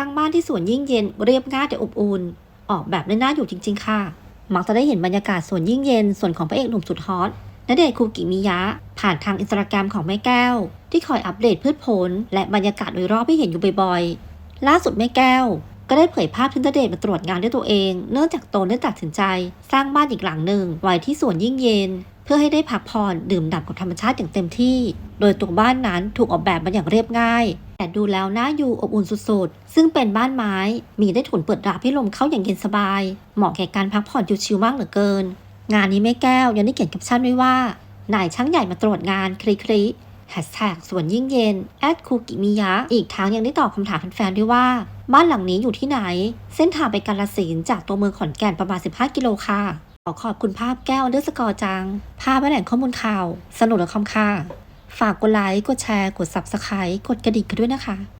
ร้างบ้านที่สวนยิ่งเย็นเรียบง่ายแต่อบอุ่นออกแบบได้น่าอยู่จริง ๆ ค่ะ มักจะได้เห็นบรรยากาศสวนยิ่งเย็นส่วนของพระเอกหนุ่มสุดฮอตณเดชน์คูกิมิยะ ผ่านทางอินสตาแกรมของแม่แก้ว ที่คอยอัปเดตพืชผล และบรรยากาศโดยรอบให้เห็นอยู่บ่อยๆ ล่าสุดแม่แก้ว ก็ได้เผยภาพที่ณเดชน์มาตรวจงานด้วยตัวเอง เนื่องจากตนได้ตัดสินใจ สร้างบ้านอีกหลังหนึ่งไว้ที่สวนยิ่งเย็น เพื่อให้ได้พักผ่อนดื่มด่ำกับธรรมชาติอย่างเต็มที่ โดยตัวบ้านนั้นถูกออกแบบมาอย่างเรียบง่าย แต่ดูแล้วน่าอยู่อบอุ่นสุดๆ ซึ่งเป็นบ้านไม้ มีได้ถุนเปิดรับให้ลมเข้าอย่างเย็นสบาย เหมาะแก่การพักผ่อนชิวๆมากเหลือเกิน งานนี้แม่แก้วยังได้เขียนแคปชั่นไว้ว่านายช่างใหญ่มาตรวจงานคลิคลิแฮชแท็กสวนยิ่งเย็นแอดคูกิมิยะ อีกทั้งยังได้ตอบคำถามแฟนๆด้วยว่า บ้านหลังนี้อยู่ที่ไหน เส้นทางไปกาลสินจากตัวเมืองขอนแก่นประมาณ 15 กิโลค่ะ อขอบคุณภาพแก้วเดอร์สกอร์จัง ภาพและแหล่งข้อมูลข่าว สนุกและคอมค่า ฝากกดไลค์ กดแชร์ กด Subscribe กดกระดิ่งกันด้วยนะคะ